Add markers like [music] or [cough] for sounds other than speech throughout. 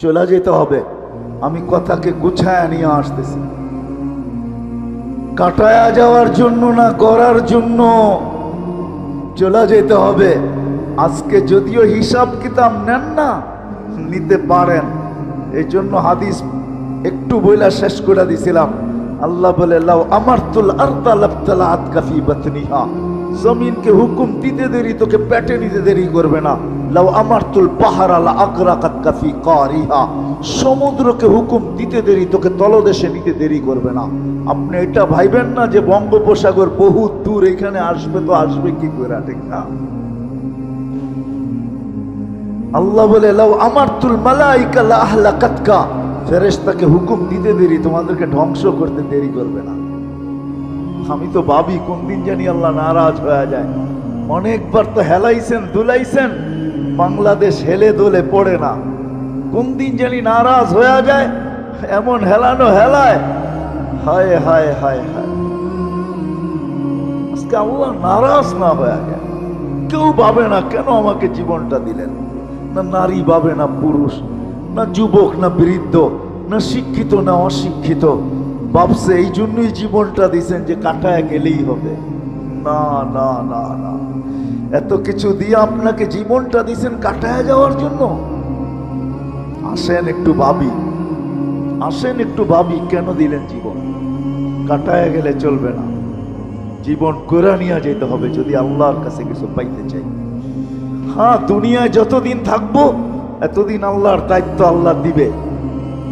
চলে যেতে হবে। আমি কথাকে গুছায় নিয়ে আসতেছি। কাটায়া যাওয়ার জন্য না করার জন্য চলে যেতে হবে। আজকে যদিও হিসাব কিতাব নেন না, নিতে পারেন। এই জন্য হাদিস একটু বইলা শেষ করে দিছিলাম। আল্লাহ বলে আমার তুল আর আর্তা লাফতালা আতকাফি বাতনিহা। জমিনকে হুকুম দিতে দেরি, তোকে পেটে নিতে দেরি করবে না। লাও আমার তুল পাহাড় আলা আকরা কাতকাফি কারিহা। সমুদ্রকে হুকুম দিতে দেরি, তোকে তলদেশে নিতে দেরি করবে না। আপনি এটা ভাইবেন না যে বঙ্গোপসাগর বহু দূর, এখানে আসবে তো আসবে কি করে না? আল্লাহ বলে লাও আমার তুল মালাইকা লা আহলাকাতকা। ফেরেশতাকে হুকুম দিতে দেরি, তোমাদেরকে ধ্বংস করতে দেরি করবে না। আমি তো ভাবি, কোন দিন জানি আল্লাহ নারাজ হয়ে যায়। অনেকবার তো হেলাইছেন, দুলাইছেন, বাংলাদেশ হেলে দোলে পড়ে না। কোন দিন জানি নারাজ হয়ে যায়, এমন হেলানো হেলায়। হায় হায় হায় হায়। আজকে আল্লাহ নারাজ না হয়ে যায় কেউ ভাবে না কেন আমাকে জীবনটা দিলেন। না নারী ভাবে না পুরুষ, না যুবক না বৃদ্ধ, না শিক্ষিত না অশিক্ষিত। ভাবছে এই জন্যই জীবনটা দিছেন যে কাটায় গেলেই হবে। না না না না। এত কিছু দিয়ে আপনাকে জীবনটা দিছেন কাটায় যাওয়ার জন্য? আসেন একটু ভাবি। আসেন একটু ভাবি, কেন দিলেন জীবন? কাটায় গেলে চলবে না। জীবন করে নিয়ে যেতে হবে যদি আল্লাহর কাছে কিছু পাইতে চাই। হ্যাঁ দুনিয়ায় যতদিন থাকব, এতদিন আল্লাহর দায়িত্ব আল্লাহ দিবে।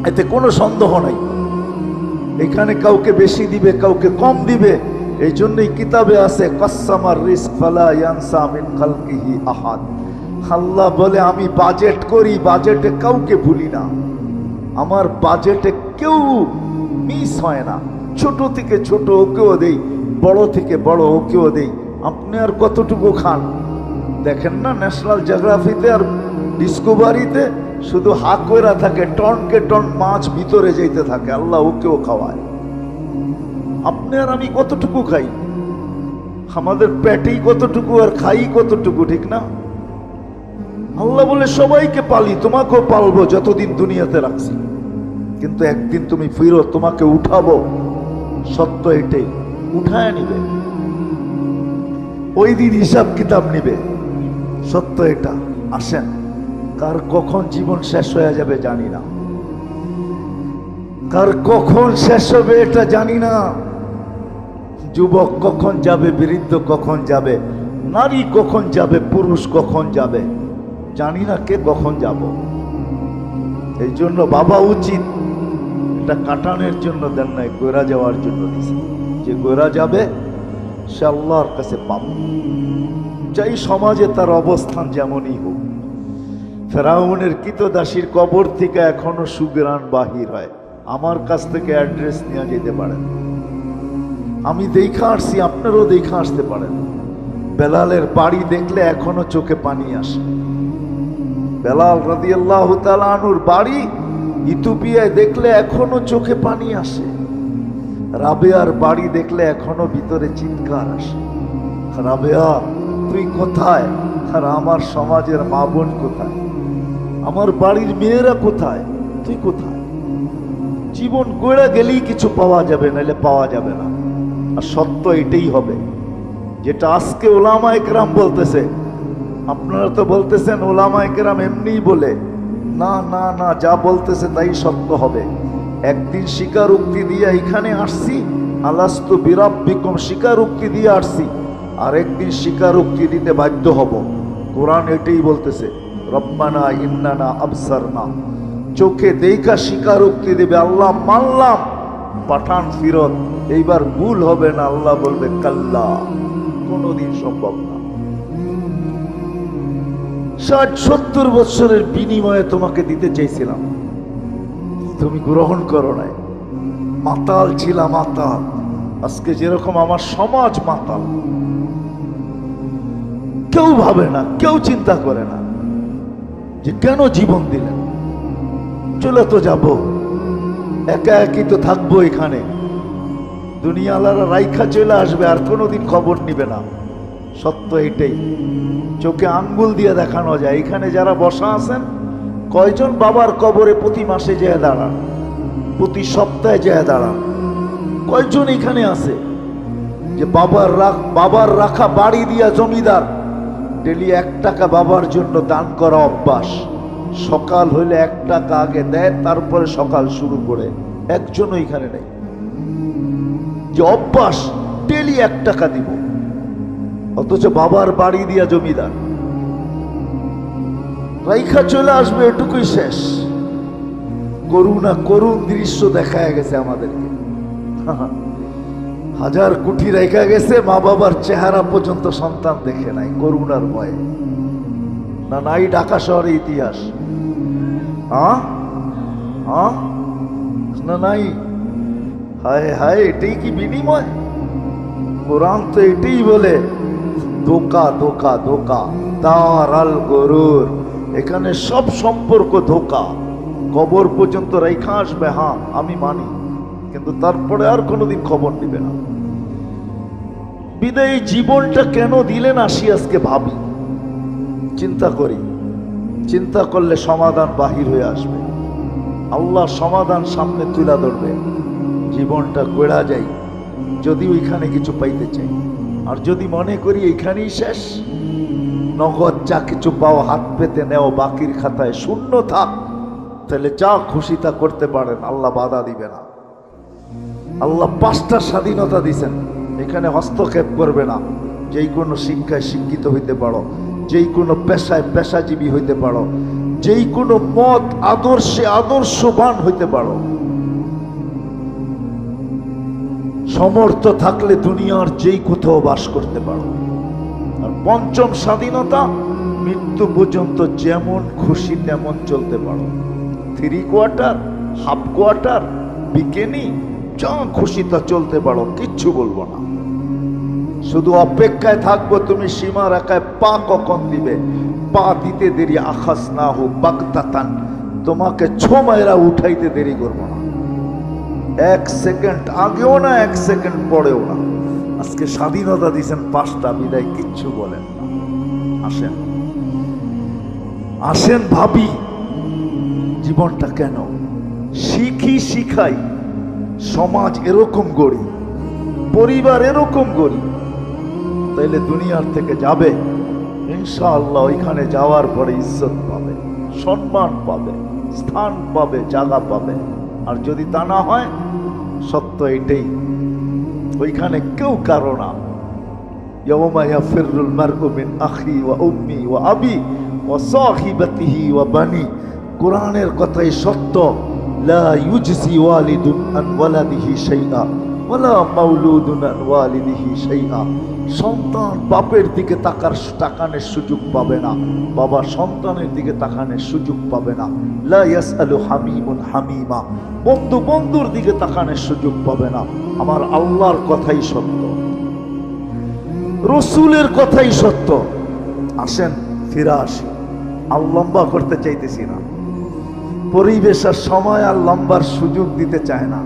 এতে কোনো সন্দেহ নাই। এখানে কাউকে বেশি দিবে, কাউকে কম দিবে এই জন্যই কিতাবে আছে কাসামার রিস্ক ফালা খালকিহি আহাদ। আল্লাহ বলে, আমি বাজেট করি, বাজেটে কাউকে ভুলি না। আমার বাজেটে কেউ মিস হয় না। ছোট থেকে ছোট ওকেও দেই, বড় থেকে বড় ওকেও দেই। আপনি আর কতটুকু খান? দেখেন না ন্যাশনাল জিওগ্রাফিতে আর ডিসকভারিতে শুধু হা কইরা থাকে টনকে টন মাছ ভিতরে যেতে থাকে আল্লাহ ওকেও খাওয়ায়। আপনি আর আমি কতটুকু খাই? আমাদের পেটেই কতটুকু আর খাই কতটুকু, ঠিক না? আল্লাহ বলে, সবাইকে পালি, তোমাকেও পালবো, যতদিন দুনিয়াতে রাখছি। কিন্তু একদিন তুমি ফিরো, তোমাকে উঠাবো, সত্য এটাই। উঠায় নিবে। ওই দিন হিসাব কিতাব নিবে। সত্য এটা, আসেন। কার কখন জীবন শেষ হয়ে যাবে জানি না। কার কখন শেষ হবে এটা জানি না। যুবক কখন যাবে, বৃদ্ধ কখন যাবে, নারী কখন যাবে, পুরুষ কখন যাবে, জানি না কে কখন যাব। এই জন্য বাবা উচিত এটা কাটানোর জন্য দেন নাই, গোরা যাওয়ার জন্য দিছে। যে গোরা যাবে, সে আল্লাহর কাছে পাবে। যাই সমাজে তার অবস্থান যেমনই হোক। ফেরাউনের কৃতদাসীর কবর থেকে এখনও সুগ্রাণ বাহির হয়। আমার কাছ থেকে অ্যাড্রেস নিয়ে যেতে পারেন আমি দেখা আসছি, আপনারও দেখা আসতে পারেন বেলালের বাড়ি দেখলে এখনও চোখে পানি আসে। বেলাল রাদিয়াল্লাহু আনুর বাড়ি ইথিওপিয়ায় দেখলে এখনও চোখে পানি আসে। রাবেয়ার বাড়ি দেখলে এখনও ভিতরে চিৎকার আসে। রাবেয়া, তুই কোথায়? আর আমার সমাজের মা বোন কোথায়? আমার বাড়ির মেয়েরা কোথায়? তুই কোথায়? জীবন গড়ে গেলেই কিছু পাওয়া যাবে, নাহলে পাওয়া যাবে না। আর সত্য এটাই হবে। যেটা আজকে ওলামা একরাম বলতেছে, আপনারা তো বলতেছেন ওলামা একরাম এমনিই বলে। না না না, যা বলতেছে তাই সত্য হবে। একদিন স্বীকারোক্তি দিয়ে এখানে আসছি আলাস্ত আলাস্তু বিরাব্বিকম স্বীকারোক্তি দিয়ে আসছি, আর একদিন স্বীকারোক্তি দিতে বাধ্য হব। কোরআন এটাই বলতেছে। রব্বানা ইন্নানা আবসারনা। চোখে দেখা স্বীকারোক্তি দেবে, আল্লাহ মানলাম, পাঠান ফিরত, এইবার ভুল হবে না, আল্লাহ বলবে, কাল্লা, কোনোদিন সম্ভব না। ষাট, সত্তর বছরের বিনিময়ে তোমাকে দিতে চাইছিলাম। তুমি গ্রহণ করো নাই। মাতাল ছিলাম মাতাল। আজকে যেরকম আমার সমাজ মাতাল। কেউ ভাবে না, কেউ চিন্তা করে না। যে কেন জীবন দিলেন চলে তো যাব। একা একই তো থাকব এখানে। দুনিয়ালারা রাইখা চলে আসবে, আর কোনোদিন খবর নিবে না। সত্য এটাই। চোখে আঙ্গুল দিয়ে দেখানো যায়। এখানে যারা বসা আছেন, কয়জন বাবার কবরে প্রতি মাসে যেয়ে দাঁড়ান? প্রতি সপ্তাহে যেয়ে দাঁড়ান? কয়জন এখানে আছে? যে বাবার রাখ বাবার রাখা বাড়ি দিয়া জমিদার ডেলি এক টাকা বাবার জন্য দান করা অভ্যাস। সকাল হইলে এক টাকা আগে দেয়, তারপরে সকাল শুরু করে। একজন এখানে নেই। যে অভ্যাস, ডেলি এক টাকা দিব। অথচ বাবার বাড়ি দিয়া জমিদার। রাইখা চলে আসবে, এটুকুই শেষ। করুণা করুণ দৃশ্য দেখা গেছে আমাদেরকে। [laughs] হাজার কোটি রেখা গেছে, মা বাবার চেহারা পর্যন্ত সন্তান দেখে নাই, করুণার ভয়ে। না নাই ঢাকা শহরে ইতিহাস? না নাই। হায় হায়, এটাই কি বিনিময়? কোরআন তো এটাই বলে, ধোকা ধোকা ধোকা, তার আল গরুর। এখানে সব সম্পর্ক ধোকা। কবর পর্যন্ত রেখা আসবে হ্যাঁ আমি মানি। কিন্তু তারপরে আর কোনোদিন খবর নিবে না। বিদায়ী জীবনটা কেন দিলেন আসি আজকে ভাবি। চিন্তা করি, চিন্তা করলে সমাধান বাহির হয়ে আসবে। আল্লাহ সমাধান সামনে তুলে ধরবে। জীবনটা গড়া যাই যদি ওইখানে কিছু পাইতে চাই। আর যদি মনে করি এইখানেই শেষ, নগদ যা কিছু পাও হাত পেতে নেও, বাকির খাতায় শূন্য থাক, তাহলে যা খুশি তা করতে পারেন, আল্লাহ বাধা দিবে না। আল্লাহ পাঁচটা স্বাধীনতা দিছেন এখানে হস্তক্ষেপ করবে না। যেই কোনো শিক্ষায় শিক্ষিত হইতে পারো, যেই কোনো পেশায় পেশাজীবী হইতে পারো, যেই কোনো মত আদর্শে আদর্শবান হইতে পারো। সমর্থ থাকলে দুনিয়ার যেই কোথাও বাস করতে পারো। আর পঞ্চম স্বাধীনতা, মৃত্যু পর্যন্ত যেমন খুশি তেমন চলতে পারো। থ্রি কোয়ার্টার হাফ কোয়ার্টার বিকেনি যা খুশি তা চলতে পারো, কিচ্ছু বলব না। শুধু অপেক্ষায় থাকব, তুমি সীমা রেখায় পা কখন দিবে? পা দিতে দেরি আখাস না হোক বাগতাতান তোমাকে ছোমায়রা উঠাইতে দেরি করব না। এক সেকেন্ড আগেও না, এক সেকেন্ড পরেও না। আজকে স্বাধীনতা দিয়েছেন পাঁচটা, বিদায় কিচ্ছু বলেন না। আসেন। আসেন ভাবি, জীবনটা কেন? শিখি শিখাই। সমাজ এরকম গড়ি, পরিবার এরকম গড়ি, তাইলে দুনিয়ার থেকে যাবে। ইনশাআল্লাহ ওইখানে যাওয়ার পরে ইজ্জত পাবে, সম্মান পাবে, স্থান পাবে, জায়গা পাবে। আর যদি তা না হয়, সত্য এটাই, ওইখানে কেউ কারও না। কোরআনের কথাই সত্য। লা ইউজসি ওয়ালিদুন আন ওয়ালাদিহি শাইআ ওয়ালা মাউলুদুন আন ওয়ালিদিহি শাইআ সন্তান বাপের দিকে তাকার তাকানোর সুযোগ পাবে না। বাবা সন্তানের দিকে তাকানোর সুযোগ পাবে না। হামিমুন হামিমা। বন্ধু বন্ধুর দিকে তাকানোর সুযোগ পাবে না। আমার আল্লাহর কথাই সত্য। রসুলের কথাই সত্য। আসেন, ফিরে আসি। আর লম্বা করতে চাইতেছি না। পরিবেশ আর সময় আর লম্বার সুযোগ দিতে চায় না।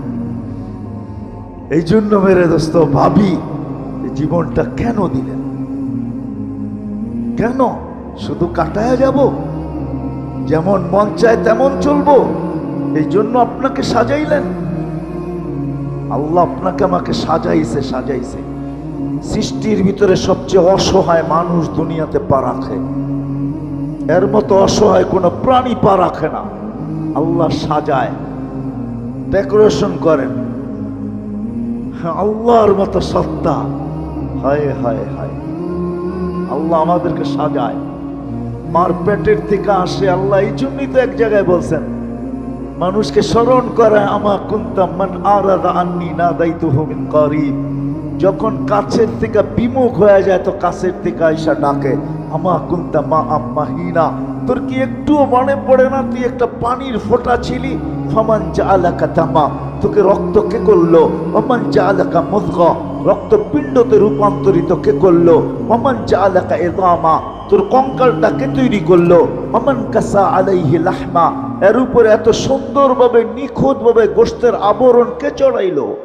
এই জন্য মেরে দোস্ত, ভাবি জীবনটা কেন দিলেন? কেন? শুধু কাটায় যাব? যেমন মন চায় তেমন চলবো। এই জন্য আপনাকে সাজাইলেন। আল্লাহ আপনাকে আমাকে সাজাইছে সাজাইছে। সৃষ্টির ভিতরে সবচেয়ে অসহায় মানুষ দুনিয়াতে পা রাখে। এর মতো অসহায় কোনো প্রাণী পা রাখে না। আল্লাহ সাজায় ডেকোরেশন করেন। হ্যাঁ, আল্লাহর মতো সত্তা। হায় হায় হায়। আল্লাহ আমাদেরকে সাজায়। মার পেটের থেকে আসে আল্লাহ এই জন্যই তো এক জায়গায় বলছেন মানুষকে স্মরণ করে আমা কুন্তাম মান আরাদা আন্নি না দায়িত্ব মিন করিব। যখন কাছের থেকে বিমুখ হয়ে যায় তো কাছের থেকে আইসা ডাকে আমা কুন্তা মা আম্মাহিনা তোর কি একটুও মনে পড়ে না? তুই একটা পানির ফোঁটা ছিলি। ফমান জালাকা তামা। তোকে রক্ত কে করল? অমান জালাকা মুদগা রক্ত পিণ্ডতে রূপান্তরিত কে করল? অমান জালাকা এদামা তোর কঙ্কালটা কে তৈরি করল? অমান কাসা আলাইহি লাহমা। এর উপরে এত সুন্দরভাবে, নিখুঁতভাবে গোস্তের আবরণ কে চড়াইলো?